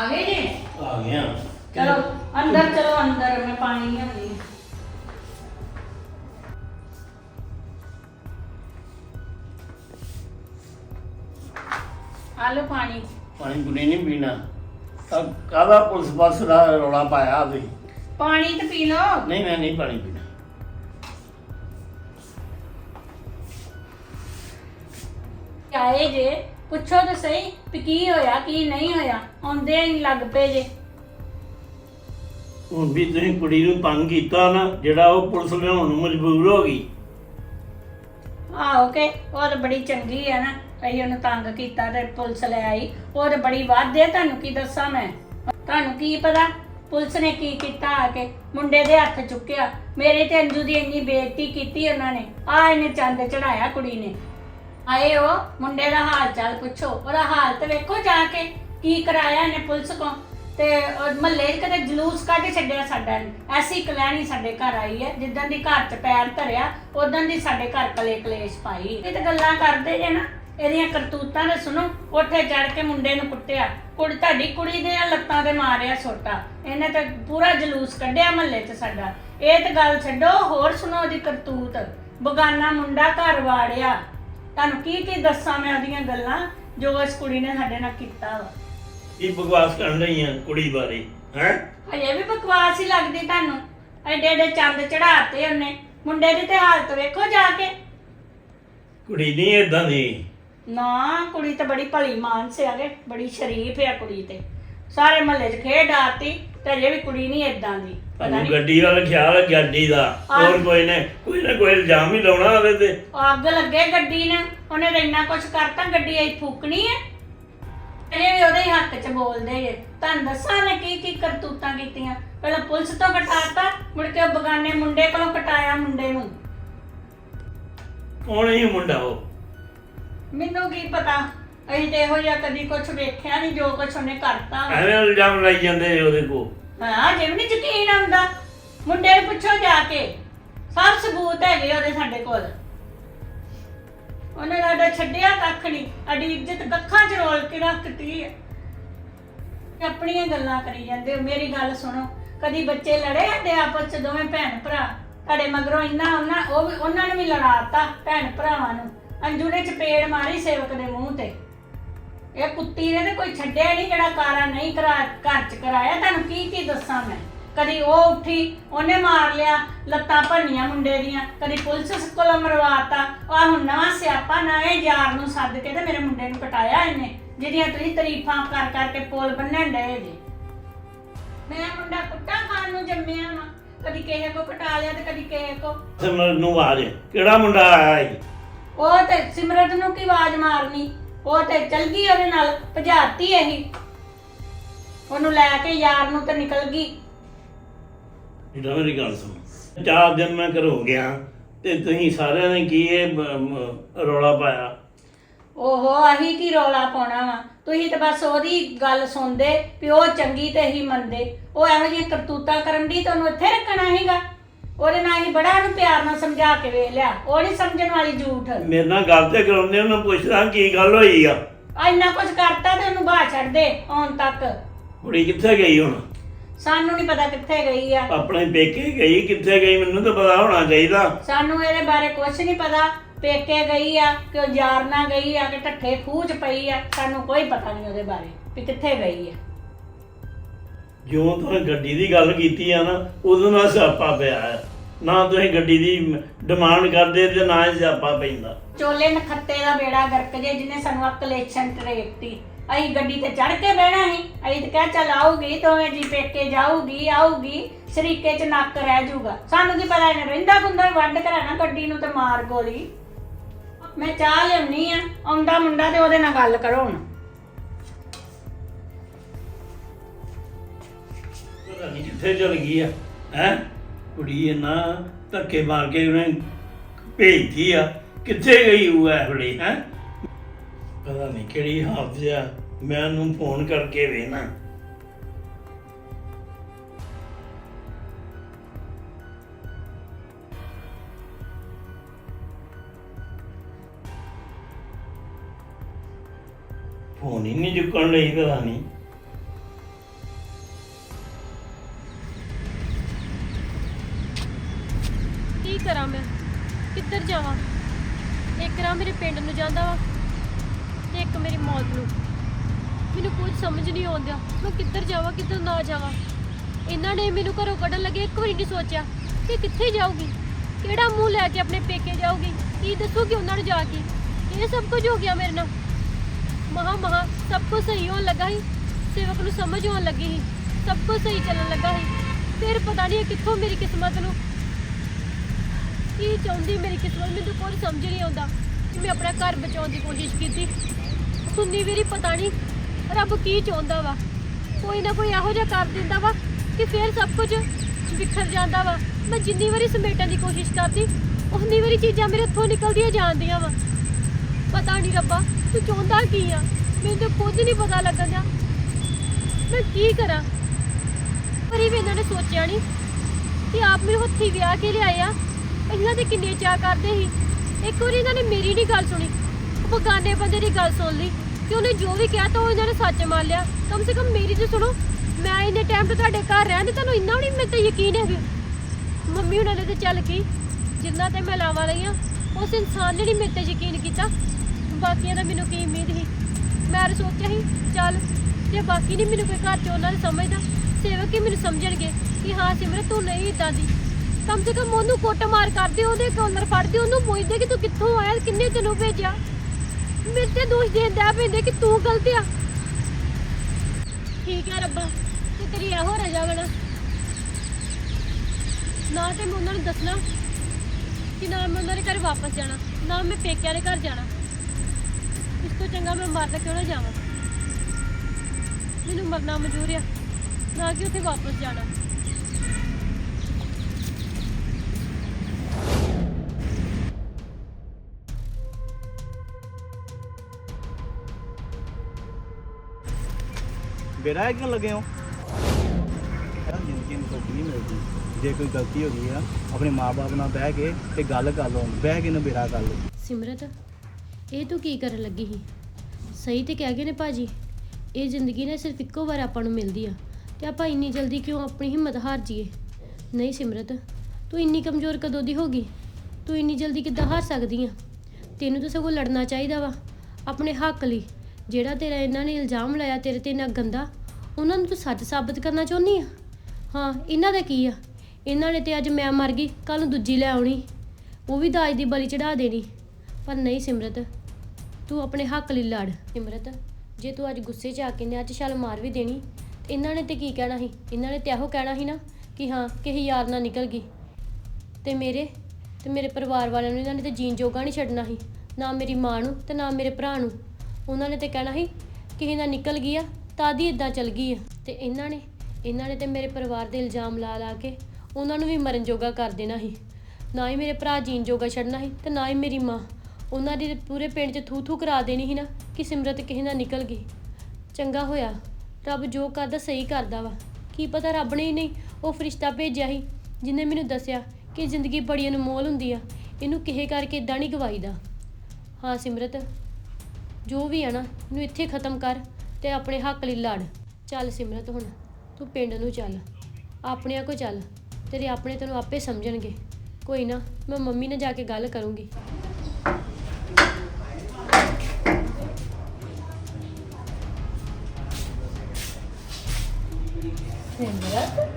ਆ ਗਏ ਜੀ? ਆ ਗਿਆ ਚਲੋ ਅੰਦਰ ਚਲੋ ਅੰਦਰ ਮੈਂ ਪਾਣੀ ਲਿਆਉਂਦੀ। ਆ ਲਓ ਪਾਣੀ। ਪਾਣੀ ਪੁਣੀ ਨਹੀਂ ਪੀਣਾ। ਤਾਂ ਕਾਹਦਾ ਪੁਲਿਸ ਬੱਸ ਦਾ ਰੌਲਾ ਪਾਇਆ ਤੁਸੀਂ ਪਾਣੀ ਤੇ ਪੀ ਲਓ। ਨਹੀਂ ਮੈਂ ਨਹੀਂ ਪਾਣੀ ਪੀਣਾ। ਆਏ ਜੇ। ਪੁੱਛੋ ਤਾਂ ਸਹੀ ਵੀ ਕੀ ਹੋਇਆ ਕੀ ਨਹੀਂ ਹੋਇਆ ਆਉਂਦੇ ਹੀ ਲੱਗ ਪਏ ਜੇ। ਹੁਣ ਵੀ ਤੁਸੀਂ ਕੁੜੀ ਨੂੰ ਤੰਗ ਕੀਤਾ ਨਾ ਜਿਹੜਾ ਉਹ ਪੁਲਿਸ ਲਿਆਉਣ ਨੂੰ ਮਜਬੂਰ ਹੋ ਗਈ। ਆਹੋ ਕੇ ਉਹ ਤਾਂ ਬੜੀ ਚੰਗੀ ਹੈ ਨਾ ਅਸੀਂ ਉਹਨੂੰ ਤੰਗ ਕੀਤਾ ਤੇ ਪੁਲਿਸ ਲੈ ਆਈ। ਉਹ ਤਾਂ ਬੜੀ ਵਾਧੇ ਤੁਹਾਨੂੰ ਕੀ ਦੱਸਾਂ ਮੈਂ? ਤੁਹਾਨੂੰ ਕੀ ਪਤਾ ਪੁਲਿਸ ਨੇ ਕੀ ਕੀਤਾ ਆ ਕੇ ਮੁੰਡੇ ਦੇ ਹੱਥ ਚੁੱਕਿਆ। ਮੇਰੇ ਤੇ ਅੰਜੂ ਦੀ ਇੰਨੀ ਬੇਇੱਜ਼ਤੀ ਕੀਤੀ ਉਹਨਾਂ ਨੇ। ਆ ਇਹਨੇ ਚੰਦ ਚੜਾਇਆ ਕੁੜੀ ਨੇ। ਆਏ ਉਹ ਮੁੰਡੇ ਦਾ ਹਾਲ ਚਾਲ ਪੁੱਛੋ। ਉਹਦਾ ਹਾਲ ਤੇ ਵੇਖੋ ਜਾ ਕੇ ਕੀ ਕਰਾਇਆ ਇਹਨੇ ਪੁਲਿਸ ਕੋ ਤੇ ਮਹੱਲੇ 'ਚ ਕਦੇ ਜਲੂਸ ਕੱਢ ਛੱਡਿਆ ਸਾਡਾ ਨੇ। ਐਸੀ ਕਲੈਣੀ ਸਾਡੇ ਘਰ ਆਈ ਹੈ, ਜਿੱਦਾਂ ਦੀ ਘਰ 'ਚ ਪੈਰ ਧਰਿਆ ਉਦੋਂ ਦੀ ਸਾਡੇ ਘਰ ਕਲੇ ਕਲੇਸ਼ ਪਾਈ। ਇਹ ਤਾਂ ਗੱਲਾਂ ਕਰਦੇ ਜੇ ਨਾ, ਇਹਦੀਆਂ ਕਰਤੂਤਾਂ ਦੇ ਸੁਣੋ, ਉੱਥੇ ਚੜ ਕੇ ਮੁੰਡੇ ਨੂੰ ਕੁੱਟਿਆ। ਕੁੜੀ ਤੁਹਾਡੀ ਕੁੜੀ ਦੇ ਲੱਤਾਂ ਤੇ ਮਾਰਿਆ ਛੋਟਾ ਇਹਨੇ ਤੇ ਪੂਰਾ ਜਲੂਸ ਕੱਢਿਆ ਮਹੱਲੇ 'ਚ ਸਾਡਾ। ਇਹ ਤੇ ਗੱਲ ਛੱਡੋ, ਹੋਰ ਸੁਣੋ ਉਹਦੀ ਕਰਤੂਤ। ਬਗਾਨਾ ਮੁੰਡਾ ਘਰ ਵਾੜਿਆ। ਤੁਹਾਨੂੰ ਕੀ ਕੀ ਦੱਸਾਂ ਮੈਂ ਉਹਦੀਆਂ ਗੱਲਾਂ ਜੋ ਇਸ ਕੁੜੀ ਨੇ ਸਾਡੇ ਨਾਲ ਕੀਤਾ ਵਾ। ਕੀ ਬਕਵਾਸ ਕਰਨ ਰਹੀ ਆ ਕੁੜੀ ਬਾਰੇ ਹੈ? ਹਜੇ ਵੀ ਬਕਵਾਸ ਹੀ ਲੱਗਦੀ ਤੁਹਾਨੂੰ। ਐਡੇ ਐਡੇ ਚੰਦ ਚੜਾਤੇ ਉਹਨੇ ਮੁੰਡੇ ਦੀ ਤੇ ਹਾਲਤ ਵੇਖੋ ਜਾ ਕੇ। ਕੁੜੀ ਨਹੀਂ ਏਦਾਂ ਦੀ। ਨਾ ਕੁੜੀ ਤਾਂ ਬੜੀ ਭਲੀ ਮਾਨਸ ਆ ਗਏ ਬੜੀ ਸ਼ਰੀਫ ਆ ਕੁੜੀ ਤੇ। ਸਾਰੇ ਮਹੱਲੇ 'ਚ ਖੇਡ ਆਤੀ ਤੇ ਅਜੇ ਵੀ ਕੁੜੀ ਨਹੀਂ ਏਦਾਂ ਦੀ। ਪਤਾ ਨਹੀਂ ਗੱਡੀ ਵੱਲ ਖਿਆਲ ਹੈ ਗੱਡੀ ਦਾ। ਹੋਰ ਕੋਈ ਨੇ ਕੋਈ ਨਾ ਕੋਈ ਇਲਜ਼ਾਮ ਹੀ ਲਾਉਣਾ ਉਹਦੇ ਤੇ। ਅੱਗ ਲੱਗੇ ਗੱਡੀ ਨੇ ਉਹਨੇ ਤਾਂ ਇੰਨਾ ਕੁਝ ਕਰਤਾ ਗੱਡੀ ਐ ਫੂਕਣੀ ਐ ਅਜੇ ਵੀ ਉਹਦੇ ਹੀ ਹੱਕ 'ਚ ਬੋਲਦੇ ਜੇ। ਤੁਹਾਨੂੰ ਦੱਸਾਂ ਨੇ ਕੀ ਕੀ ਕਰਤੂਤਾਂ ਕੀਤੀਆਂ। ਪਹਿਲਾਂ ਪੁਲਿਸ ਤੋਂ ਕਟਾਤਾ ਮੁੜ ਕੇ ਉਹ ਬਗਾਨੇ ਮੁੰਡੇ ਕੋਲੋਂ ਕਟਾਇਆ ਮੁੰਡੇ ਨੂੰ। ਕੌਣ ਹੈ ਮੁੰਡਾ ਉਹ? ਮੈਨੂੰ ਕੀ ਪਤਾ? ਅਸੀਂ ਤੇ ਇਹੋ ਜਿਹਾ ਕਦੀ ਕੁਝ ਵੇਖਿਆ ਨਹੀਂ ਜੋ ਕੁਝ ਉਹਨੇ ਕਰਤਾ ਵਾ। ਐਵੇਂ ਇਲਜ਼ਾਮ ਲਾਈ ਜਾਂਦੇ ਉਹਦੇ ਕੋ ਹਾਂ ਜੇ ਨਹੀਂ ਯਕੀਨ ਆਉਂਦਾ। ਮੁੰਡੇ ਨੂੰ ਪੁੱਛੋ ਜਾ ਕੇ। ਸਭ ਸਬੂਤ ਹੈਗੇ ਉਹਦੇ ਸਾਡੇ ਕੋਲ। ਉਹਨੇ ਸਾਡਾ ਛੱਡਿਆ ਕੱਖ ਨਹੀਂ ਅਡੀ ਇੱਜ਼ਤ ਕੱਖਾਂ 'ਚ ਰੋਲ ਕੇ ਰੱਖਤੀ ਹੈ। ਆਪਣੀਆਂ ਗੱਲਾਂ ਕਰੀ ਜਾਂਦੇ ਹੋ। ਮੇਰੀ ਗੱਲ ਸੁਣੋ। ਕਦੀ ਬੱਚੇ ਲੜੇ ਆਂਦੇ ਆਪਸ 'ਚ ਦੋਵੇਂ ਭੈਣ ਭਰਾ? ਤੁਹਾਡੇ ਮਗਰੋਂ ਇੰਨਾ ਉਹਨਾਂ, ਉਹ ਵੀ ਉਹਨਾਂ ਨੇ ਵੀ ਲੜਾਤਾ ਭੈਣ ਭਰਾਵਾਂ ਨੂੰ। ਅੰਜੂ ਨੇ ਚਪੇੜ ਮਾਰੀ ਸੇਵਕ ਦੇ ਮੂੰਹ ਤੇ। ਇਹ ਕੁੱਤੀ ਨੇ ਤੇ ਕੋਈ ਛੱਡਿਆ ਨਹੀਂ ਜਿਹੜਾ ਕਾਰਾ ਨਹੀਂ ਕਰਾ ਘਰ ਚ ਕਰਾਇਆ। ਤੁਹਾਨੂੰ ਕੀ ਕੀ ਦੱਸਾਂ ਮੈਂ? ਕਦੀ ਉਹ ਉੱਠੀ ਉਹਨੇ ਮਾਰ ਲਿਆ ਲੱਤਾਂ ਭੰਨੀਆਂ ਮੁੰਡੇ ਦੀਆਂ। ਕਦੀ ਪੁਲਿਸ ਕੋਲੋਂ ਮਰਵਾਤਾ। ਆ ਹੁਣ ਨਵਾਂ ਸਿਆਪਾ ਨਵੇਂ ਯਾਰ ਨੂੰ ਸੱਦ ਕੇ ਤੇ ਮੇਰੇ ਮੁੰਡੇ ਨੂੰ ਕਟਾਇਆ ਇਹਨੇ ਜਿਹਦੀਆਂ ਤੁਸੀਂ ਤਾਰੀਫਾਂ ਕਰ ਕਰਕੇ ਪੋਲ ਬੰਨਣ ਡਏ ਜੀ। ਮੈਂ ਮੁੰਡਾ ਕੁੱਟਾ ਖਾਣ ਨੂੰ ਜੰਮਿਆ ਵਾ। ਕਦੀ ਕਿਸੇ ਕੋ ਕਟਾ ਲਿਆ ਤੇ ਕਦੀ ਕਿਸੇ ਕੋ। ਸਿਮਰਨ ਨੂੰ ਆਵਾਜ਼ ਕਿਹੜਾ ਮੁੰਡਾ ਆਇਆ ਈ? ਉਹ ਤੇ ਸਿਮਰਤ ਨੂੰ ਕੀ ਆਵਾਜ਼ ਮਾਰਨੀ? ਉਹ ਤੇ ਚਲ ਗਈ ਉਹਦੇ ਨਾਲ ਭਜਾਤੀ ਇਹੀ। ਉਹਨੂੰ ਲੈ ਕੇ ਯਾਰ ਨੂੰ ਤੇ ਨਿਕਲ ਗਈ। ਜਿਹੜਾ ਮੇਰੀ ਗੱਲ ਸੁਣ। ਚਾਰ ਦਿਨ ਮੈਂ ਘਰੋਂ ਗਿਆ ਤੇ ਤੁਸੀਂ ਸਾਰਿਆਂ ਨੇ ਕੀ ਇਹ ਮ- ਰੌਲਾ ਪਾਇਆ? ਓਹੋ ਅਹੀ ਕੀ ਰੌਲਾ ਪਾਉਣਾ ਵਾ। ਤੁਸੀਂ ਤਾਂ ਬਸ ਉਹਦੀ ਗੱਲ ਸੁਣਦੇ ਵੀ ਉਹ ਚੰਗੀ ਤੇ ਹੀ ਮੰਨਦੇ। ਉਹ ਇਹੋ ਜਿਹੀਆਂ ਕਰਤੂਤਾਂ ਕਰਨ ਦੀ ਤੁਹਾਨੂੰ ਇੱਥੇ ਰੱਖਣਾ ਹੈਗਾ ਉਹਦੇ ਨਾਲ ਹੀ ਬੜਾ ਨੂੰ ਪਿਆਰ ਨਾਲ ਸਮਝਾ ਕੇ ਵੇਖ ਲਿਆ। ਉਹ ਨਹੀਂ ਸਮਝਣ ਵਾਲੀ ਝੂਠ। ਮੇਰੇ ਨਾਲ ਗੱਲ ਤੇ ਕਰਾਉਂਦੇ ਉਹਨੂੰ ਪੁੱਛਦਾ ਕੀ ਗੱਲ ਹੋਈ ਆ। ਆ ਇੰਨਾ ਕੁਝ ਕਰਤਾ ਤੇ ਉਹਨੂੰ ਬਾਹਰ ਛੱਡ ਦੇ ਆਉਣ ਤੱਕ। ਕੁੜੀ ਕਿੱਥੇ ਗਈ ਹੁਣ? ਸਾਨੂੰ ਨਹੀਂ ਪਤਾ ਕਿੱਥੇ ਗਈ ਆ। ਆਪਣੇ ਪੇਕੇ ਗਈ ਕਿੱਥੇ ਗਈ? ਮੈਨੂੰ ਤਾਂ ਪਤਾ ਹੋਣਾ ਚਾਹੀਦਾ। ਸਾਨੂੰ ਇਹਦੇ ਬਾਰੇ ਕੁਝ ਨਹੀਂ ਪਤਾ। ਪੇਕੇ ਗਈ ਆ ਕਿ ਉਹ ਯਾਰ ਨਾਲ ਗਈ ਆ ਕਿ ਠੱਠੇ ਖੂਹ ਚ ਪਈ ਆ ਸਾਨੂੰ ਕੋਈ ਪਤਾ ਨਹੀਂ ਉਹਦੇ ਬਾਰੇ ਵੀ ਕਿੱਥੇ ਗਈ ਆ। ਜਿਉਂ ਤੁਸੀਂ ਗੱਡੀ ਦੀ ਗੱਲ ਕੀਤੀ ਆ ਨਾ ਉਦੋਂ ਦਾ ਸਿਆਪਾ ਪਿਆ ਹੈ। ਨਾ ਤੁਸੀਂ ਗੱਡੀ ਦੀ ਡਿਮਾਂਡ ਕਰਦੇ ਤੇ ਨਾ ਹੀ ਸਿਆਪਾ ਪੈਂਦਾ। ਚੋਲੇ ਨਖੱਤੇ ਦਾ ਬੇੜਾ ਗਰਕ ਜੇ ਜਿਹਨੇ ਸਾਨੂੰ ਅਕਲੇਸ਼ਨ ਟਰੇਕਤੀ ਅਸੀਂ ਗੱਡੀ ਤੇ ਚੜ ਕੇ ਬਹਿਣਾ ਸੀ। ਅਸੀਂ ਤੇ ਕਿਹਾ ਚੱਲ ਆਊਗੀ ਤੋਵੇਂ ਜੀ ਪੇਕੇ ਜਾਊਗੀ ਆਊਗੀ। ਸ਼ਰੀਕੇ ਚ ਨੱਕ ਰਹਿ ਜਾਊਗਾ। ਸਾਨੂੰ ਕੀ ਪਤਾ ਇਹਨੇ ਰਹਿੰਦਾ ਗੁੰਦਾ ਹੀ ਵੱਢ ਕਰਾਣਾ ਗੱਡੀ ਨੂੰ ਤੇ ਮਾਰ ਗੋਲੀ। ਮੈਂ ਚਾਹ ਲਿਆਉਣੀ ਆ ਆਉਂਦਾ ਮੁੰਡਾ ਤੇ ਉਹਦੇ ਨਾਲ ਗੱਲ ਕਰੋ ਹੁਣ। ਪਤਾ ਨਹੀਂ ਕਿੱਥੇ ਚਲ ਗਈ ਆ ਹੈ? ਕੁੜੀ ਇਹ ਧੱਕੇ ਮਾਰ ਕੇ ਉਹਨੇ ਭੇਜਤੀ ਆ। ਕਿੱਥੇ ਗਈ ਉਹ ਹੈ ਬੜੀ ਹੈ? ਪਤਾ ਨਹੀਂ ਕਿਹੜੀ ਹਾਲਤ ਆ। ਮੈਂ ਉਹਨੂੰ ਫੋਨ ਕਰਕੇ ਵੇਖਣਾ। ਫੋਨ ਹੀ ਨਹੀਂ ਚੁੱਕਣ ਲਈ, ਪਤਾ ਨਹੀਂ। ਕਰਾਂ ਮੈਂ? ਕਿੱਧਰ ਜਾਵਾਂ? ਇੱਕ ਰਾਹ ਮੇਰੇ ਪਿੰਡ ਨੂੰ ਜਾਂਦਾ ਵਾ ਤੇ ਇੱਕ ਮੇਰੀ ਮੌਤ ਨੂੰ। ਮੈਨੂੰ ਕੁਝ ਸਮਝ ਨਹੀਂ ਆਉਂਦਾ। ਮੈਂ ਕਿੱਧਰ ਜਾਵਾਂ, ਕਿੱਧਰ ਨਾ ਜਾਵਾਂ? ਇਹਨਾਂ ਨੇ ਮੈਨੂੰ ਘਰੋਂ ਕੱਢਣ ਲੱਗੇ, ਇੱਕ ਵਾਰੀ ਨਹੀਂ ਸੋਚਿਆ ਕਿ ਕਿੱਥੇ ਜਾਊਗੀ। ਕਿਹੜਾ ਮੂੰਹ ਲੈ ਕੇ ਆਪਣੇ ਪੇਕੇ ਜਾਊਗੀ? ਕੀ ਦੱਸੂਗੀ ਉਹਨਾਂ ਨੂੰ ਜਾ ਕੇ? ਇਹ ਸਭ ਕੁਝ ਹੋ ਗਿਆ ਮੇਰੇ ਨਾਲ। ਮਹਾ ਮਹਾ, ਸਭ ਕੁਝ ਸਹੀ ਹੋਣ ਲੱਗਾ ਸੀ। ਸੇਵਕ ਨੂੰ ਸਮਝ ਆਉਣ ਲੱਗੀ ਸੀ। ਸਭ ਕੁਝ ਸਹੀ ਚੱਲਣ ਲੱਗਾ ਸੀ। ਫਿਰ ਪਤਾ ਨਹੀਂ ਕਿੱਥੋਂ ਮੇਰੀ ਕਿਸਮਤ ਨੂੰ ਕੀ ਚਾਹੁੰਦੀ ਮੇਰੀ ਕਿਸਮਤ? ਮੈਨੂੰ ਕੋਈ ਸਮਝ ਨਹੀਂ ਆਉਂਦਾ ਕਿ ਮੈਂ ਆਪਣਾ ਘਰ ਬਚਾਉਣ ਦੀ ਕੋਸ਼ਿਸ਼ ਕੀਤੀ। ਸੁਣਨੀ ਵੀਰੀ ਪਤਾ ਨਹੀਂ ਰੱਬ ਕੀ ਚਾਹੁੰਦਾ ਵਾ। ਕੋਈ ਨਾ ਕੋਈ ਇਹੋ ਜਿਹਾ ਕਰ ਦਿੰਦਾ ਵਾ ਕਿ ਫਿਰ ਸਭ ਕੁਝ ਵਿਖਰ ਜਾਂਦਾ ਵਾ। ਮੈਂ ਜਿੰਨੀ ਵਾਰੀ ਸਮੇਟਣ ਦੀ ਕੋਸ਼ਿਸ਼ ਕਰਦੀ, ਉਨੀ ਵਾਰੀ ਚੀਜ਼ਾਂ ਮੇਰੇ ਹੱਥੋਂ ਨਿਕਲਦੀਆਂ ਜਾਂਦੀਆਂ ਵਾ। ਪਤਾ ਨਹੀਂ ਰੱਬਾ, ਤੂੰ ਚਾਹੁੰਦਾ ਕੀ ਆ? ਮੈਨੂੰ ਤਾਂ ਖੁਦ ਨਹੀਂ ਪਤਾ ਲੱਗਣ ਦਾ ਮੈਂ ਕੀ ਕਰਾਂ? ਪਰ ਇਹ ਵੀ ਇਹਨਾਂ ਨੇ ਸੋਚਿਆ ਨਹੀਂ ਕਿ ਆਪ ਮੇਰੇ ਹੱਥੀ ਵਿਆਹ ਕੇ ਲਿਆਏ ਆ। ਇਹਨਾਂ ਤੇ ਕਿੰਨੇ ਚਾਹ ਕਰਦੇ ਸੀ। ਇੱਕ ਵਾਰੀ ਇਹਨਾਂ ਨੇ ਮੇਰੀ ਨਹੀਂ ਗੱਲ ਸੁਣੀ। ਉਹ ਬਗਾਨੇ ਬੰਦੇ ਦੀ ਗੱਲ ਸੁਣ ਲਈ ਕਿ ਉਹਨੇ ਜੋ ਵੀ ਕਿਹਾ ਤਾਂ ਉਹ ਇਹਨਾਂ ਨੇ ਸੱਚ ਮੰਨ ਲਿਆ। ਕਮ ਸੇ ਕਮ ਮੇਰੀ ਤੇ ਸੁਣੋ, ਮੈਂ ਇੰਨੇ ਟਾਈਮ ਤੋਂ ਤੁਹਾਡੇ ਘਰ ਰਹਿਣ ਤੇ ਤੁਹਾਨੂੰ ਇੰਨਾ ਵੀ ਨਹੀਂ ਮੇਰੇ ਤੇ ਯਕੀਨ ਹੈ ਵੀ ਮੰਮੀ ਉਹਨਾਂ ਨੇ ਤੇ ਚੱਲ ਗਈ ਜਿੰਨਾ ਤੇ ਮੈਂ ਲਾਵਾਂ ਲਈਆਂ, ਉਸ ਇਨਸਾਨ ਨੇ ਨਹੀਂ ਮੇਰੇ ਤੇ ਯਕੀਨ ਕੀਤਾ। ਬਾਕੀਆਂ ਦਾ ਮੈਨੂੰ ਕੀ ਉਮੀਦ ਸੀ? ਮੈਂ ਸੋਚਿਆ ਸੀ, ਚੱਲ, ਜੇ ਬਾਕੀ ਨਹੀਂ ਮੈਨੂੰ ਕੋਈ ਘਰ ਚ ਉਹਨਾਂ ਨੇ ਸਮਝਦਾ, ਸੇਵਕ ਹੀ ਮੈਨੂੰ ਸਮਝਣਗੇ ਕਿ ਹਾਂ ਸਿਮਰਤ, ਤੂੰ ਨਹੀਂ ਇਦਾਂ ਦੀ। ਕਮ ਸੇ ਕਮ ਉਹਨੂੰ ਕੁੱਟ ਮਾਰ ਕਰਦੇ ਉਹਦੇ ਕੋਲਰ ਫੜਦੇ ਉਹਨੂੰ ਪੁੱਛਦੇ ਕਿ ਤੂੰ ਕਿੱਥੋਂ ਆਇਆ, ਕਿੰਨੇ ਤੈਨੂੰ ਭੇਜਿਆ? ਮੇਰੇ ਤੇ ਦੋਸ਼ ਦੇਂਦਾ ਪੈਂਦੇ ਕਿ ਤੂੰ ਗਲਤ ਆ। ਠੀਕ ਹੈ ਰੱਬਾ, ਤੇ ਤੇਰੀ ਇਹੋ ਰਜਾ ਬਣਾ ਨਾ ਤੇ ਮੈਂ ਉਹਨਾਂ ਨੂੰ ਦੱਸਣਾ ਕਿ ਨਾ ਮੈਂ ਉਹਨਾਂ ਦੇ ਘਰ ਵਾਪਸ ਜਾਣਾ, ਨਾ ਮੈਂ ਪੇਕਿਆਂ ਦੇ ਘਰ ਜਾਣਾ। ਇਸ ਤੋਂ ਚੰਗਾ ਮੈਂ ਮਰਦਾ ਕਿਉਂ ਨਾ ਜਾਵਾਂ? ਮੈਨੂੰ ਮਰਨਾ ਮਨਜ਼ੂਰ ਆ, ਨਾ ਕਿ ਉੱਥੇ ਵਾਪਸ ਜਾਣਾ। ਬੇੜਾ ਹੈ ਕਿਉਂ ਲੱਗੇ ਹੋ? ਯਾਰ ਜ਼ਿੰਦਗੀ ਨੂੰ ਸੁੱਖ ਨਹੀਂ ਮਿਲਦੀ। ਜੇ ਕੋਈ ਗਲਤੀ ਹੋ ਗਈ ਆ, ਆਪਣੇ ਮਾਪੇ ਨਾਲ ਬਹਿ ਕੇ ਤੇ ਗੱਲ ਕਰ ਲਓ, ਬਹਿ ਕੇ ਨਬੇੜਾ ਕਰ ਲਓ। ਸਿਮਰਤ, ਇਹ ਤੂੰ ਕੀ ਕਰਨ ਲੱਗੀ ਸੀ? ਸਹੀ ਤੇ ਕਹਿ ਗਏ ਨੇ ਭਾਜੀ, ਇਹ ਜ਼ਿੰਦਗੀ ਨੇ ਸਿਰਫ ਇੱਕੋ ਵਾਰ ਆਪਾਂ ਨੂੰ ਮਿਲਦੀ ਆ, ਤੇ ਆਪਾਂ ਇੰਨੀ ਜਲਦੀ ਕਿਉਂ ਆਪਣੀ ਹਿੰਮਤ ਹਾਰ ਜੀਏ ਨਹੀਂ ਸਿਮਰਤ, ਤੂੰ ਇੰਨੀ ਕਮਜ਼ੋਰ ਕਦੋਂ ਦੀ ਹੋ ਗਈ? ਤੂੰ ਇੰਨੀ ਜਲਦੀ ਕਿੱਦਾਂ ਹਾਰ ਸਕਦੀ ਆ? ਤੈਨੂੰ ਤਾਂ ਸਗੋਂ ਲੜਨਾ ਚਾਹੀਦਾ ਵਾ, ਆਪਣੇ ਹੱਕ ਲਈ। ਜਿਹੜਾ ਤੇਰਾ ਇਹਨਾਂ ਨੇ ਇਲਜ਼ਾਮ ਲਾਇਆ ਤੇਰੇ ਤੇ ਇੰਨਾ ਗੰਦਾ, ਉਹਨਾਂ ਨੂੰ ਤੂੰ ਸੱਚ ਸਾਬਤ ਕਰਨਾ ਚਾਹੁੰਦੀ ਆ? ਹਾਂ, ਇਹਨਾਂ ਦਾ ਕੀ ਆ? ਇਹਨਾਂ ਨੇ ਤੇ ਅੱਜ ਮੈਂ ਮਰ ਗਈ ਕੱਲ ਨੂੰ ਦੂਜੀ ਲੈ ਆਉਣੀ। ਉਹ ਵੀ ਦਾਜ ਦੀ ਬਲੀ ਚੜਾ ਦੇਣੀ। ਪਰ ਨਹੀਂ ਸਿਮਰਤ, ਤੂੰ ਆਪਣੇ ਹੱਕ ਲਈ ਲੜ, ਸਿਮਰਤ। ਜੇ ਤੂੰ ਅੱਜ ਗੁੱਸੇ 'ਚ ਆ ਕੇ ਨੇ ਅੱਜ ਛਾਲ ਮਾਰ ਵੀ ਦੇਣੀ, ਤੇ ਇਹਨਾਂ ਨੇ ਤੇ ਕੀ ਕਹਿਣਾ ਸੀ? ਇਹਨਾਂ ਨੇ ਤੇ ਇਹੋ ਕਹਿਣਾ ਸੀ ਨਾ ਕਿ ਹਾਂ ਕਿਸੇ ਯਾਰ ਨਾਲ ਨਿਕਲ ਗਈ। ਤੇ ਮੇਰੇ ਤੇ ਮੇਰੇ ਪਰਿਵਾਰ ਵਾਲਿਆਂ ਨੂੰ ਇਹਨਾਂ ਨੇ ਤੇ ਜੀਣ ਜੋਗਾ ਨਹੀਂ ਛੱਡਣਾ ਸੀ। ਨਾ ਮੇਰੀ ਮਾਂ ਨੂੰ ਤੇ ਨਾ ਮੇਰੇ ਭਰਾ ਨੂੰ। ਉਹਨਾਂ ਨੇ ਤੇ ਕਹਿਣਾ ਸੀ, ਕਿਸੇ ਨਾਲ ਨਿਕਲ ਗਈ ਆ, ਤਾਂ ਦੀ ਇਦਾਂ ਚਲ ਗਈ ਆ। ਤੇ ਇਹਨਾਂ ਨੇ ਇਹਨਾਂ ਨੇ ਤੇ ਮੇਰੇ ਪਰਿਵਾਰ ਦੇ ਇਲਜ਼ਾਮ ਲਾ ਲਾ ਕੇ ਉਹਨਾਂ ਨੂੰ ਵੀ ਮਰਨ ਜੋਗਾ ਕਰ ਦੇਣਾ ਸੀ। ਨਾ ਹੀ ਮੇਰੇ ਭਰਾ ਜੀਣ ਜੋਗਾ ਛੱਡਣਾ ਸੀ ਤੇ ਨਾ ਹੀ ਮੇਰੀ ਮਾਂ। ਉਹਨਾਂ ਦੀ ਪੂਰੇ ਪਿੰਡ 'ਚ ਥੂ ਥੂ ਕਰਾ ਦੇਣੀ ਸੀ ਨਾ ਕਿ ਸਿਮਰਤ ਕਿਸੇ ਨਾਲ ਨਿਕਲ ਗਈ। ਚੰਗਾ ਹੋਇਆ, ਰੱਬ ਜੋ ਕਰਦਾ ਸਹੀ ਕਰਦਾ ਵਾ। ਕੀ ਪਤਾ ਰੱਬ ਨੇ ਹੀ ਨਹੀਂ ਉਹ ਫਰਿਸ਼ਤਾ ਭੇਜਿਆ ਸੀ, ਜਿਨੇ ਮੈਨੂੰ ਦੱਸਿਆ ਕਿ ਜ਼ਿੰਦਗੀ ਬੜੀ ਅਨਮੋਲ ਹੁੰਦੀ ਆ, ਇਹਨੂੰ ਕਿਹੇ ਕਰਕੇ ਇਦਾਂ ਨਹੀਂ ਗਵਾਈਦਾ ਹਾਂ ਸਿਮਰਤ ਜੋ ਵੀ ਆ ਨਾ, ਇਹਨੂੰ ਇੱਥੇ ਖਤਮ ਕਰ ਤੇ ਆਪਣੇ ਹੱਕ ਲਈ ਲੜ। ਚੱਲ ਸਿਮਰਤ ਹੁਣ, ਤੂੰ ਪਿੰਡ ਨੂੰ ਚੱਲ। ਆਪਣਿਆਂ ਕੋ ਚੱਲ। ਤੇਰੇ ਆਪਣੇ ਤੈਨੂੰ ਆਪੇ ਸਮਝਣਗੇ। ਕੋਈ ਨਾ, ਮੈਂ ਮੰਮੀ ਨਾਲ ਜਾ ਕੇ ਗੱਲ ਕਰੂੰਗੀ। ਕਿੱਥੇ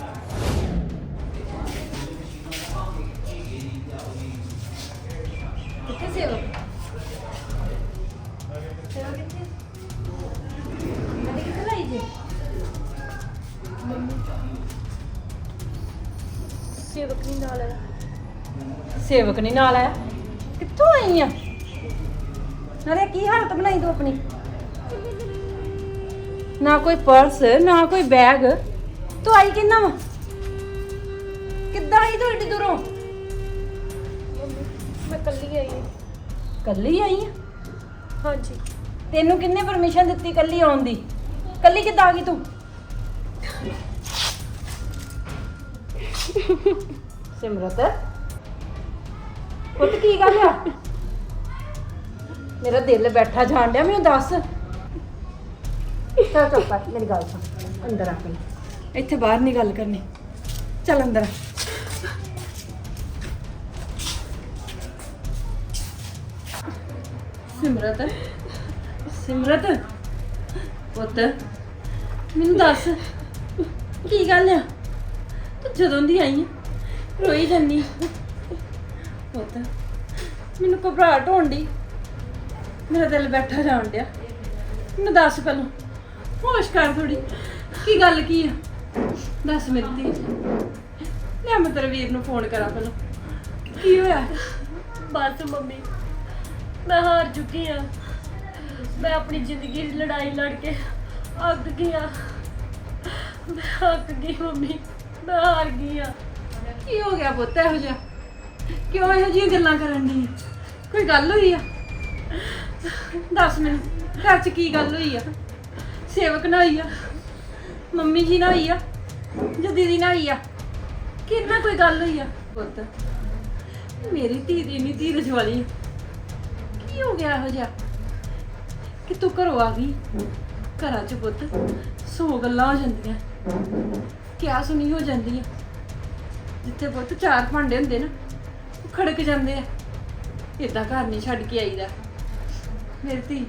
ਸੇਵਕ ਨਹੀਂ ਨਾਲ ਆਇਆ। ਕਿੱਥੋਂ ਆਈ ਆ? ਨਾਲੇ ਕੀ ਹਾਲਤ ਬਣਾਈ ਤੂੰ ਆਪਣੀ? ਨਾ ਕੋਈ ਪਰਸ ਨਾ ਕੋਈ ਬੈਗ। ਤੂੰ ਆਈ ਕਿੰਨਾ ਵਾ? ਕਿੱਦਾਂ ਆਈ ਤੂੰ ਏਡੀ ਦੂਰੋਂ? ਮੈਂ ਕੱਲੀ ਆਈ ਹਾਂ ਕੱਲੀ ਆਈ ਆ? ਹਾਂਜੀ। ਤੈਨੂੰ ਕਿੰਨੇ ਪਰਮਿਸ਼ਨ ਦਿੱਤੀ ਕੱਲੀ ਆਉਣ ਦੀ? ਕੱਲੀ ਕਿੱਦਾਂ ਆ ਗਈ ਤੂੰ? ਸਿਮਰਤ? ਪੁੱਤ, ਕੀ ਗੱਲ ਆ? ਮੇਰਾ ਦਿਲ ਬੈਠਾ ਜਾਣ ਡਿਆ, ਮੈਨੂੰ ਦੱਸ। ਚੱਲ ਚੁੱਪ ਕਰ, ਮੇਰੀ ਗੱਲ ਸੁਣ, ਅੰਦਰ ਆ ਕੇ ਇੱਥੇ ਬਾਹਰ ਨਹੀਂ ਗੱਲ ਕਰਨੀ। ਚੱਲ ਅੰਦਰ ਆ। ਸਿਮਰਤ ਸਿਮਰਤ। ਪੁੱਤ, ਮੈਨੂੰ ਦੱਸ, ਕੀ ਗੱਲ ਆ? ਤੂੰ ਜਦੋਂ ਦੀ ਆਈ ਆ, ਰੋਈ ਜੰਨੀ ਪੁੱਤ ਮੈਨੂੰ ਘਬਰਾਹਟ ਹੋਣ ਦੀ ਮੇਰਾ ਦਿਲ ਬੈਠਾ ਜਾਣ ਡਿਆ। ਮੈਨੂੰ ਦੱਸ ਪਹਿਲਾਂ ਹੋਸ਼ ਕਰ ਥੋੜੀ ਕੀ ਗੱਲ ਕੀ ਆ? ਦੱਸ ਮੇਰੀ ਧੀ ਲੈ ਮੈਂ ਤੇਰੇ ਵੀਰ ਨੂੰ ਫੋਨ ਕਰਾਂ ਪਹਿਲਾਂ। ਕੀ ਹੋਇਆ? ਬਸ ਮੰਮੀ ਮੈਂ ਹਾਰ ਚੁੱਕੀ ਆ। ਮੈਂ ਆਪਣੀ ਜ਼ਿੰਦਗੀ ਦੀ ਲੜਾਈ ਲੜ ਕੇ ਅੱਕ ਗਈ ਆ। ਮੈਂ ਅੱਕ ਗਈ ਮੰਮੀ ਮੈਂ ਹਾਰ ਗਈ ਆ। ਕੀ ਹੋ ਗਿਆ ਪੁੱਤ ਇਹੋ ਜਿਹਾ? ਕਿਉਂ ਇਹੋ ਜਿਹੀਆਂ ਗੱਲਾਂ ਕਰਨ ਦੀ ਕੋਈ ਗੱਲ ਹੋਈ ਆ? ਦੱਸ ਮੈਨੂੰ, ਘਰ 'ਚ ਕੀ ਗੱਲ ਹੋਈ ਆ? ਸੇਵਕ ਨਾਲ ਹੋਈ ਆ? ਮੰਮੀ ਜੀ ਨਾਲ ਹੋਈ ਆ? ਜਾਂ ਦੀਦੀ ਨਾਲ ਹੋਈ ਆ? ਕਿੰਨਾ ਕੋਈ ਗੱਲ ਹੋਈ ਆ? ਪੁੱਤ, ਮੇਰੀ ਧੀ ਦੀ ਨਹੀਂ ਧੀਰਜ ਵਾਲੀ ਆ। ਕੀ ਹੋ ਗਿਆ ਇਹੋ ਜਿਹਾ? ਕਿ ਤੂੰ ਘਰੋਂ ਆ ਗਈ? ਘਰਾਂ 'ਚ ਪੁੱਤ, ਸੌ ਗੱਲਾਂ ਹੋ ਜਾਂਦੀਆਂ। ਕਿਆ ਸੁਣੀ ਹੋ ਜਾਂਦੀ ਆ? ਜਿੱਥੇ ਪੁੱਤ ਚਾਰ ਭਾਂਡੇ ਹੁੰਦੇ ਨਾ ਖੜਕ ਜਾਂਦੇ ਆ। ਏਦਾਂ ਘਰ ਨਹੀਂ ਛੱਡ ਕੇ ਆਈਦਾ। ਮੇਰੀ ਧੀ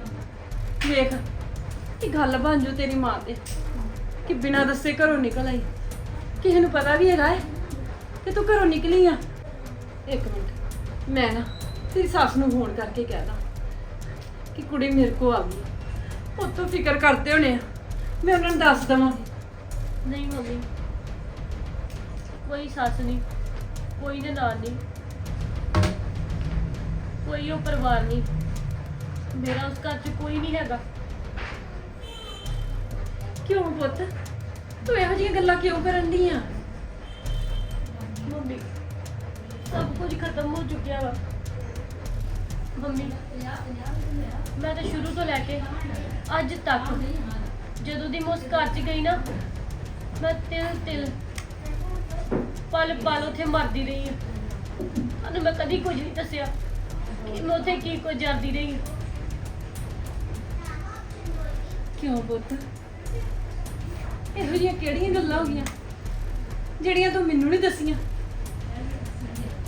ਵੇਖ, ਇਹ ਗੱਲ ਬਣ ਜੂ ਤੇਰੀ ਮਾਂ ਤੇ। ਕਿ ਬਿਨਾਂ ਦੱਸੇ ਘਰੋਂ ਨਿਕਲ ਆਈ। ਕਿਸੇ ਨੂੰ ਪਤਾ ਵੀ ਹੈਗਾ ਹੈ ਕਿ ਤੂੰ ਘਰੋਂ ਨਿਕਲੀ ਆ। ਇੱਕ ਮਿੰਟ, ਮੈਂ ਨਾ ਤੇਰੀ ਸੱਸ ਨੂੰ ਫੋਨ ਕਰਕੇ ਕਹਿ ਦਾਂ ਕਿ ਕੁੜੀ ਮੇਰੇ ਕੋ ਆ ਗਈ। ਉਹ ਤੋਂ ਫਿਕਰ ਕਰਦੇ ਹੋਣੇ ਆ। ਮੈਂ ਉਹਨਾਂ ਨੂੰ ਦੱਸ ਦਵਾਂ। ਨਹੀਂ ਮੰਮੀ, ਕੋਈ ਸੱਸ ਨਹੀਂ, ਕੋਈ ਨਨਾਣ ਨਹੀਂ। ਕੋਈ ਉਹ ਪਰਿਵਾਰ ਨਹੀਂ। ਮੇਰਾ ਉਸ ਘਰ 'ਚ ਕੋਈ ਨਹੀਂ ਹੈਗਾ। ਕਿਉਂ ਪੁੱਤ? ਤੂੰ ਇਹੋ ਜਿਹੀਆਂ ਗੱਲਾਂ ਕਿਉਂ ਕਰਨ ਦੀ ਆ? ਮੰਮੀ, ਸਭ ਕੁਝ ਖਤਮ ਹੋ ਚੁੱਕਿਆ ਵਾ। ਮੰਮੀ, ਮੈਂ ਤਾਂ ਸ਼ੁਰੂ ਤੋਂ ਲੈ ਕੇ ਅੱਜ ਤੱਕ ਜਦੋਂ ਦੀ ਮੈਂ ਉਸ ਘਰ 'ਚ ਗਈ ਨਾ, ਮੈਂ ਤਿਲ ਤਿਲ ਪਲ ਪਲ ਉੱਥੇ ਮਰਦੀ ਰਹੀ ਆ। ਤੁਹਾਨੂੰ ਮੈਂ ਕਦੀ ਕੁਝ ਨਹੀਂ ਦੱਸਿਆ। ਕਿ ਮੈਂ ਉੱਥੇ ਕੀ ਕੁਝ ਜਾਂਦੀ ਰਹੀ? ਕਿਉਂ ਪੁੱਤ? ਇਹੋ ਜਿਹੀਆਂ ਕਿਹੜੀਆਂ ਗੱਲਾਂ ਹੋ ਗਈਆਂ? ਜਿਹੜੀਆਂ ਤੂੰ ਮੈਨੂੰ ਨਹੀਂ ਦੱਸੀਆਂ।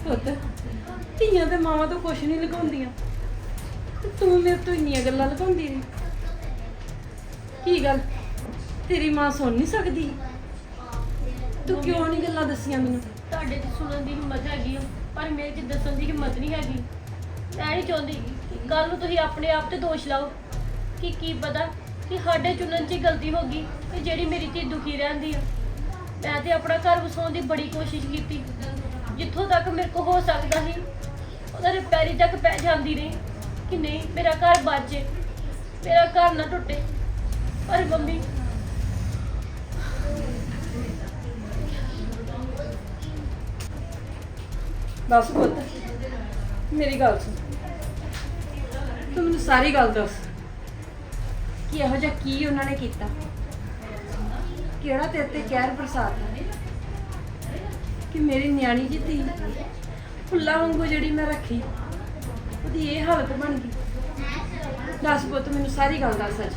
ਪੁੱਤ ਧੀਆਂ ਤੇ ਮਾਵਾਂ ਤੋਂ ਕੁਛ ਨਹੀਂ ਲਗਾਉਂਦੀਆਂ ਤੇ ਤੂੰ ਮੇਰੇ ਤੋਂ ਇੰਨੀਆਂ ਗੱਲਾਂ ਲਗਾਉਂਦੀ ਰਹੀ। ਕੀ ਗੱਲ? ਤੇਰੀ ਮਾਂ ਸੁਣ ਨਹੀਂ ਸਕਦੀ। ਤੂੰ ਕਿਉਂ ਨਹੀਂ ਗੱਲਾਂ ਦੱਸੀਆਂ ਮੈਨੂੰ? ਤੁਹਾਡੇ 'ਚ ਸੁਣਨ ਦੀ ਹਿੰਮਤ ਹੈਗੀ ਆ, ਪਰ ਮੇਰੇ 'ਚ ਦੱਸਣ ਦੀ ਹਿੰਮਤ ਨਹੀਂ ਹੈਗੀ। ਮੈਂ ਨਹੀਂ ਚਾਹੁੰਦੀ। ਕਿ ਕੱਲ ਨੂੰ ਤੁਸੀਂ ਆਪਣੇ ਆਪ ਤੇ ਦੋਸ਼ ਲਾਓ ਕਿ ਕੀ ਪਤਾ ਕਿ ਸਾਡੇ ਚੁਣਨ 'ਚ ਹੀ ਗਲਤੀ ਹੋ ਗਈ ਕਿ ਜਿਹੜੀ ਮੇਰੀ ਧੀ ਦੁਖੀ ਰਹਿੰਦੀ ਆ। ਮੈਂ ਤੇ ਆਪਣਾ ਘਰ ਵਸਾਉਣ ਦੀ ਬੜੀ ਕੋਸ਼ਿਸ਼ ਕੀਤੀ। ਜਿੱਥੋਂ ਤੱਕ ਮੇਰੇ ਕੋ ਹੋ ਸਕਦਾ ਸੀ, ਉਹਨਾਂ ਦੇ ਪੈਰੀ ਤੱਕ ਪੈ ਜਾਂਦੀ ਰਹੀ ਕਿ ਨਹੀਂ, ਮੇਰਾ ਘਰ ਬਾਜੇ, ਮੇਰਾ ਘਰ ਨਾ ਟੁੱਟੇ। ਪਰ ਮੰਮੀ, ਦੱਸ ਪੁੱਤ। ਮੇਰੀ ਗੱਲ ਸੁਣ। ਤੂੰ ਮੈਨੂੰ ਸਾਰੀ ਗੱਲ ਦੱਸ। ਕਿ ਇਹੋ ਜਿਹਾ ਕੀ ਉਹਨਾਂ ਨੇ ਕੀਤਾ? ਕਿਹੜਾ ਤੇਰੇ ਤੇ ਕਹਿਰ ਬਰਸਾਤ ਕਿ ਮੇਰੀ ਨਿਆਣੀ ਜੀ ਧੀ ਫੁੱਲਾਂ ਵਾਂਗੂ ਜਿਹੜੀ ਮੈਂ ਰੱਖੀ ਉਹਦੀ ਇਹ ਹਾਲਤ ਬਣ ਗਈ। ਦੱਸ ਪੁੱਤ ਮੈਨੂੰ ਸਾਰੀ ਗੱਲ ਦੱਸ ਅੱਜ।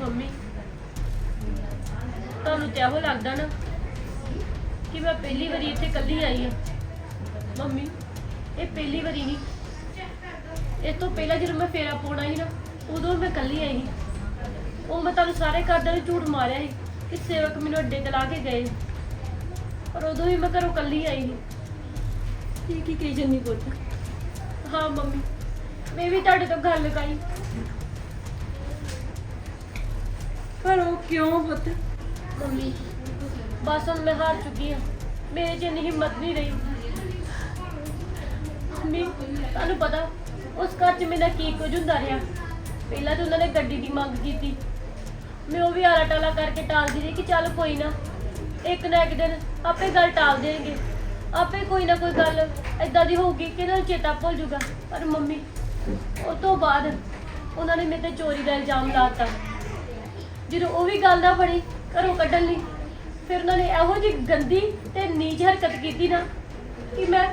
ਮੰਮੀ ਤੁਹਾਨੂੰ ਤੇ ਇਹੋ ਲੱਗਦਾ ਨਾ ਕਿ ਮੈਂ ਪਹਿਲੀ ਵਾਰੀ ਇੱਥੇ ਇਕੱਲੀ ਆਈ ਹਾਂ। ਮੰਮੀ ਇਹ ਪਹਿਲੀ ਵਾਰੀ ਨਹੀਂ। ਇਹ ਤੋਂ ਪਹਿਲਾਂ ਜਦੋਂ ਮੈਂ ਫੇਰਾ ਪਾਉਣਾ ਸੀ ਨਾ ਉਦੋਂ ਮੈਂ ਇਕੱਲੀ ਆਈ ਸੀ। ਉਹ ਮੈਂ ਤੁਹਾਨੂੰ ਸਾਰੇ ਘਰਦਿਆਂ ਨੂੰ ਝੂਠ ਮਾਰਿਆ ਸੀ ਕਿ ਸੇਵਕ ਮੈਨੂੰ ਅੱਡੇ ਤੇ ਲਾ ਕੇ ਗਏ ਪਰ ਉਦੋਂ ਵੀ ਮੈਂ ਘਰੋਂ ਇਕੱਲੀ ਆਈ ਸੀ। ਕੀ ਕੀ ਕਹੀ ਜੰਨੀ ਪੁੱਤ? ਹਾਂ ਮੰਮੀ। ਮੈਂ ਵੀ ਤੁਹਾਡੇ ਤੋਂ ਗੱਲ ਲਗਾਈ ਪਰ ਉਹ ਕਿਉਂ ਪੁੱਤ? ਮੰਮੀ ਬਸ ਹੁਣ ਮੈਂ ਹਾਰ ਚੁੱਕੀ ਹਾਂ। ਮੇਰੇ 'ਚ ਇੰਨੀ ਹਿੰਮਤ ਨਹੀਂ ਰਹੀ। ਮੰਮੀ, ਤੁਹਾਨੂੰ ਪਤਾ, ਉਸ ਘਰ 'ਚ ਮੇਰਾ ਕੀ ਕੁਝ ਹੁੰਦਾ ਰਿਹਾ। ਪਹਿਲਾਂ ਤਾਂ ਉਹਨਾਂ ਨੇ ਗੱਡੀ ਦੀ ਮੰਗ ਕੀਤੀ। ਮੈਂ ਉਹ ਵੀ ਆਲਾ ਟਾਲਾ ਕਰਕੇ ਟਾਲਦੀ ਰਹੀ ਕਿ ਚੱਲ ਕੋਈ ਨਾ, ਇੱਕ ਨਾ ਇੱਕ ਦਿਨ ਆਪੇ ਗੱਲ ਟਾਲ ਦੇਣਗੇ। ਆਪੇ ਕੋਈ ਨਾ ਕੋਈ ਗੱਲ ਏਦਾਂ ਦੀ ਹੋਊਗੀ ਕਿ ਇਹਨਾਂ ਨੂੰ ਚੇਤਾ ਭੁੱਲ ਜਾਊਗਾ। ਪਰ ਮੰਮੀ, ਉਹ ਤੋਂ ਬਾਅਦ ਉਹਨਾਂ ਨੇ ਮੇਰੇ ਤੇ ਚੋਰੀ ਦਾ ਇਲਜ਼ਾਮ ਲਾਤਾ ਜਦੋਂ ਉਹ ਵੀ ਗੱਲ ਨਾ ਬਣੀ, ਘਰੋਂ ਕੱਢਣ ਲਈ, ਫਿਰ ਉਹਨਾਂ ਨੇ ਇਹੋ ਜਿਹੀ ਗੰਦੀ ਤੇ ਨੀਚ ਹਰਕਤ ਕੀਤੀ ਨਾ ਕਿ ਮੈਂ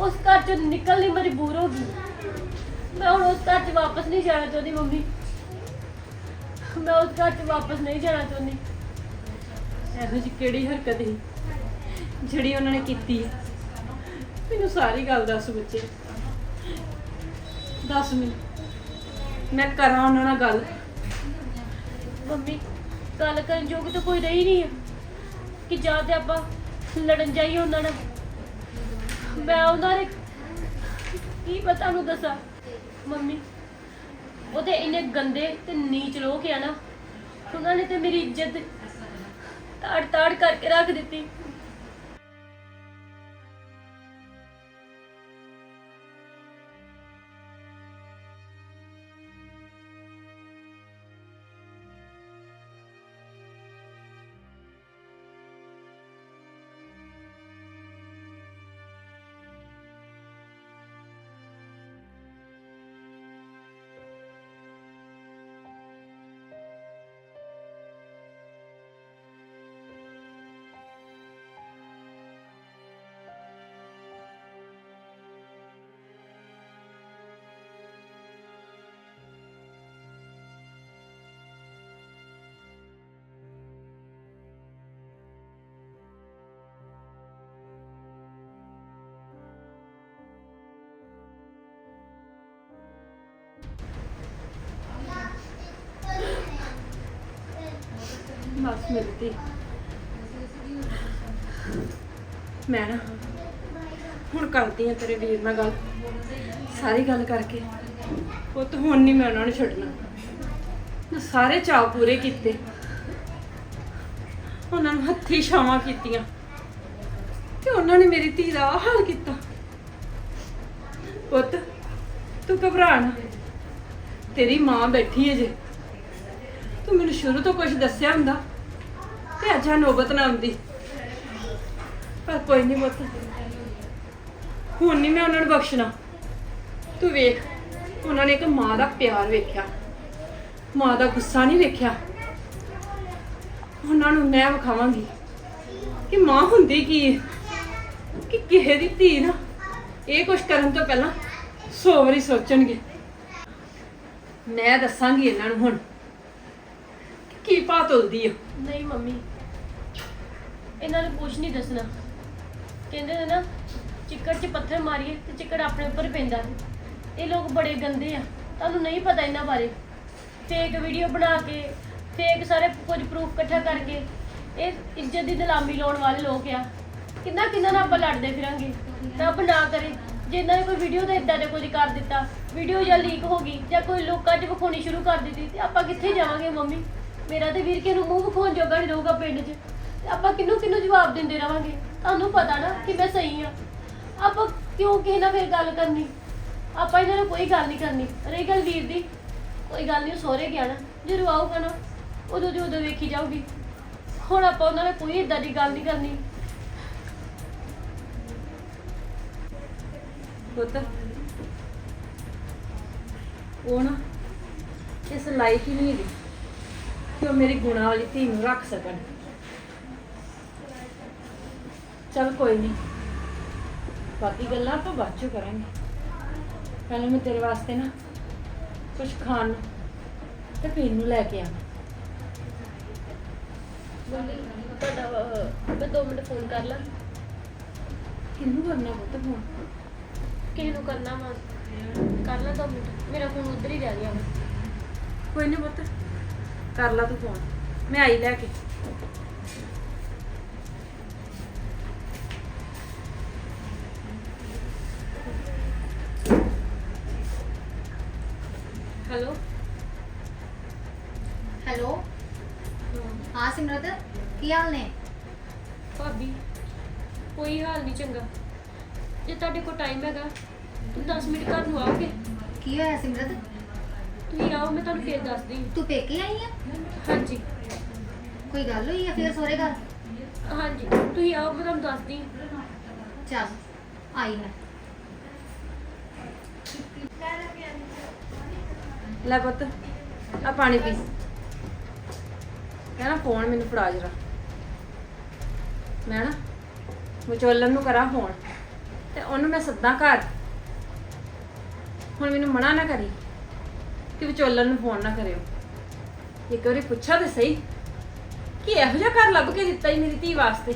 ਉਸ ਘਰ ਚੋਂ ਨਿਕਲਣ ਲਈ ਮਜਬੂਰ ਹੋ ਗਈ। ਮੈਂ ਹੁਣ ਉਸ ਘਰ 'ਚ ਵਾਪਸ ਨਹੀਂ ਜਾਣਾ ਚਾਹੁੰਦੀ ਮੰਮੀ। ਮੈਂ ਉਸ ਘਰ 'ਚ ਵਾਪਸ ਨਹੀਂ ਜਾਣਾ ਚਾਹੁੰਦੀ। ਇਹੋ ਜਿਹੀ ਕਿਹੜੀ ਹਰਕਤ ਸੀ ਜਿਹੜੀ ਉਹਨਾਂ ਨੇ ਕੀਤੀ? ਮੈਨੂੰ ਸਾਰੀ ਗੱਲ ਦੱਸ ਬੱਚੇ। ਦੱਸ ਮੈਨੂੰ। ਮੈਂ ਕਰਾਂ ਉਹਨਾਂ ਨਾਲ ਗੱਲ। ਮੰਮੀ, ਗੱਲ ਕਰਨ ਯੋਗ ਤਾਂ ਕੋਈ ਰਹੀ ਨਹੀਂ ਹੈ ਕਿ ਜਾਂ ਤੇ ਆਪਾਂ ਲੜਨ ਜਾਈਏ ਉਹਨਾਂ ਨਾਲ। ਮੈਂ ਉਹਨਾਂ ਨੇ ਕੀ ਪਤਾ ਨੂੰ ਦੱਸਾਂ। ਮੰਮੀ ਉਹਦੇ ਇੰਨੇ ਗੰਦੇ ਤੇ ਨੀਚ ਲੋਕ ਆ ਨਾ, ਉਹਨਾਂ ਨੇ ਤੇ ਮੇਰੀ ਇੱਜ਼ਤ ਤਾੜ ਤਾੜ ਕਰਕੇ ਰੱਖ ਦਿੱਤੀ। ਬਸ ਮਿਲਦੀ। ਮੈਂ ਨਾ ਹੁਣ ਕਰਦੀ ਆ ਤੇਰੇ ਵੀਰ ਨਾਲ ਗੱਲ। ਸਾਰੀ ਗੱਲ ਕਰਕੇ। ਉਹ ਤਾਂ ਹੁਣ ਨਹੀਂ ਮੈਂ ਉਹਨਾਂ ਨੂੰ ਛੱਡਣਾ। ਮੈਂ ਸਾਰੇ ਚਾਅ ਪੂਰੇ ਕੀਤੇ। ਉਹਨਾਂ ਨੂੰ ਹੱਥੀ ਛਾਵਾਂ ਕੀਤੀਆਂ। ਤੇ ਉਹਨਾਂ ਨੇ ਮੇਰੀ ਧੀ ਦਾ ਆਹ ਹਾਲ ਕੀਤਾ। ਪੁੱਤ, ਤੂੰ ਘਬਰਾ ਨਾ। ਤੇਰੀ ਮਾਂ ਬੈਠੀ ਹੈ ਜੇ। ਤੂੰ ਮੈਨੂੰ ਸ਼ੁਰੂ ਤੋਂ ਕੁਝ ਦੱਸਿਆ ਹੁੰਦਾ। ਤੇ ਅੱਜ ਆ ਨੋਬਤ ਨਾ ਆਉਂਦੀ ਪਰ ਕੋਈ ਨਹੀਂ ਪੁੱਤ। ਹੁਣ ਨਹੀਂ ਮੈਂ ਉਹਨਾਂ ਨੂੰ ਬਖਸ਼ਣਾ। ਤੂੰ ਵੇਖ, ਉਹਨਾਂ ਨੇ ਇੱਕ ਮਾਂ ਦਾ ਪਿਆਰ ਵੇਖਿਆ। ਮਾਂ ਦਾ ਗੁੱਸਾ ਨਹੀਂ ਵੇਖਿਆ। ਉਹਨਾਂ ਨੂੰ ਮੈਂ ਵਿਖਾਵਾਂਗੀ ਕਿ ਮਾਂ ਹੁੰਦੀ ਕੀ ਹੈ ਕਿ ਕਿਸੇ ਦੀ ਧੀ ਨਾ ਇਹ ਕੁਝ ਕਰਨ ਤੋਂ ਪਹਿਲਾਂ ਸੌ ਵਾਰੀ ਸੋਚਣਗੇ। ਮੈਂ ਦੱਸਾਂਗੀ ਇਹਨਾਂ ਨੂੰ ਹੁਣ ਕਿ ਕੀ ਪਾ ਤੁਲਦੀ ਆ ਨਹੀਂ ਮੰਮੀ ਇਹਨਾਂ ਨੂੰ ਕੁਝ ਨਹੀਂ ਦੱਸਣਾ। ਕਹਿੰਦੇ ਨੇ ਨਾ, ਚਿੱਕੜ 'ਚ ਪੱਥਰ ਮਾਰੀਏ ਤੇ ਚਿੱਕੜ ਆਪਣੇ ਉੱਪਰ ਪੈਂਦਾ ਇਹ ਲੋਕ ਬੜੇ ਗੰਦੇ ਆ। ਤੁਹਾਨੂੰ ਨਹੀਂ ਪਤਾ ਇਹਨਾਂ ਬਾਰੇ। ਫੇਕ ਵੀਡੀਓ ਬਣਾ ਕੇ ਫੇਕ ਸਾਰੇ ਕੁਝ ਪ੍ਰੂਫ ਇਕੱਠਾ ਕਰਕੇ, ਇਹ ਇੱਜ਼ਤ ਦੀ ਨਿਲਾਮੀ ਲਾਉਣ ਵਾਲੇ ਲੋਕ ਆ। ਕਿੰਨਾ ਕਿੰਨਾ ਨਾਲ ਆਪਾਂ ਲੜਦੇ ਫਿਰਾਂਗੇ। ਰੱਬ ਨਾ ਕਰੇ। ਜੇ ਇਹਨਾਂ ਨੇ ਕੋਈ ਵੀਡੀਓ ਤੇ ਇਦਾਂ ਦੇ ਕੁਝ ਕਰ ਦਿੱਤਾ। ਵੀਡੀਓ ਜਾਂ ਲੀਕ ਹੋ ਗਈ, ਜਾਂ ਕੋਈ ਲੋਕਾਂ 'ਚ ਵਿਖਾਉਣੀ ਸ਼ੁਰੂ ਕਰ ਦਿੱਤੀ, ਤੇ ਆਪਾਂ ਕਿੱਥੇ ਜਾਵਾਂਗੇ ਮੰਮੀ? ਮੇਰਾ ਤੇ ਵੀਰ ਕੇ ਨੂੰ ਮੂੰਹ ਵਿਖਾਉਣ ਜੋਗਾ ਨਹੀਂ ਰਹੂਗਾ ਪਿੰਡ 'ਚ। ਤੇ ਆਪਾਂ ਕਿਹਨੂੰ ਕਿਹਨੂੰ ਜਵਾਬ ਦਿੰਦੇ ਰਵਾਂਗੇ? ਤੁਹਾਨੂੰ ਪਤਾ ਨਾ ਕਿ ਮੈਂ ਸਹੀ ਆ ਆਪਾਂ ਕਿਉਂ ਕਿਸੇ ਨਾਲ ਫਿਰ ਗੱਲ ਕਰਨੀ? ਆਪਾਂ ਇਹਨਾਂ ਨਾਲ ਕੋਈ ਗੱਲ ਨਹੀਂ ਕਰਨੀ। ਰਹੀ ਗੱਲ ਵੀਰ ਦੀ? ਕੋਈ ਗੱਲ ਨਹੀਂ, ਉਹ ਸਹੁਰੇ ਗਿਆ ਨਾ। ਜਦੋਂ ਆਊਗਾ ਨਾ, ਉਦੋਂ ਦੀ ਉਦੋਂ ਵੇਖੀ ਜਾਊਗੀ। ਹੁਣ ਆਪਾਂ ਉਹਨਾਂ ਨਾਲ ਕੋਈ ਇਦਾਂ ਦੀ ਗੱਲ ਨਹੀਂ ਕਰਨੀ। ਪੁੱਤ, ਉਹ ਨਾ ਇਸ ਲਾਇਕ ਹੀ ਨਹੀਂ ਹੈਗੀ ਕਿ ਉਹ ਮੇਰੀ ਗੁਣਾ ਵਾਲੀ ਧੀ ਨੂੰ ਰੱਖ ਸਕਣ। ਚਲ ਕੋਈ ਨਹੀਂ ਬਾਕੀ ਗੱਲਾਂ ਆਪਾਂ ਬਾਅਦ ਚੋਂ ਕਰਾਂਗੇ। ਪਹਿਲਾਂ ਮੈਂ ਤੇਰੇ ਵਾਸਤੇ ਨਾ ਕੁਝ ਖਾਣ ਨੂੰ ਤੇ ਪੀਣ ਨੂੰ ਲੈ ਕੇ ਆਵਾਂ। ਤੁਹਾਡਾ ਅਹ, ਮੈਂ 2 ਮਿੰਟ ਫੋਨ ਕਰ ਲਾਂ। ਕਿਹਨੂੰ ਕਰਨਾ ਪੁੱਤ ਫੋਨ? ਕਿਸੇ ਨੂੰ ਕਰਨਾ ਵਾ? ਕਰ ਲਾਂ 2 ਮਿੰਟ। ਮੇਰਾ ਫੋਨ ਉਧਰ ਹੀ ਰਹਿ ਗਿਆ ਵਾ। ਕੋਈ ਨਹੀਂ ਪੁੱਤ ਕਰ ਲਾ ਤੂੰ ਫੋਨ। ਮੈਂ ਆਈ ਲੈ ਕੇ। ਦੱਸਦੀ। ਤੂੰ ਪੇਕੇ ਆਈ ਆ? ਹਾਂਜੀ। ਕੋਈ ਗੱਲ ਹੋਈ ਆ ਫਿਰ ਸੋਰੇ ਘਰ? ਹਾਂਜੀ। ਤੁਸੀਂ ਆਓ ਮੈਂ ਤੁਹਾਨੂੰ ਦੱਸਦੀ। ਚੱਲ ਆਈ ਮੈਂ। ਲੈ ਪੁੱਤ ਆ ਪਾਣੀ ਪੀ। ਕਹਿਣਾ ਫੋਨ ਮੈਨੂੰ ਫੜਾ ਜਰਾ। ਮੈਂ ਨਾ ਵਿਚੋਲਨ ਨੂੰ ਕਰਾਂ ਫੋਨ ਤੇ ਉਹਨੂੰ ਮੈਂ ਸੱਦਾਂ ਘਰ। ਹੁਣ ਮੈਨੂੰ ਮਨਾ ਨਾ ਕਰੀ। ਕਿ ਵਿਚੋਲਨ ਨੂੰ ਫੋਨ ਨਾ ਕਰਿਓ। ਇੱਕ ਵਾਰੀ ਪੁੱਛਾ ਤੇ ਸਹੀ, ਕਿ ਇਹੋ ਜਿਹਾ ਘਰ ਲੱਭ ਕੇ ਦਿੱਤਾ ਹੀ ਮੇਰੀ ਧੀ ਵਾਸਤੇ?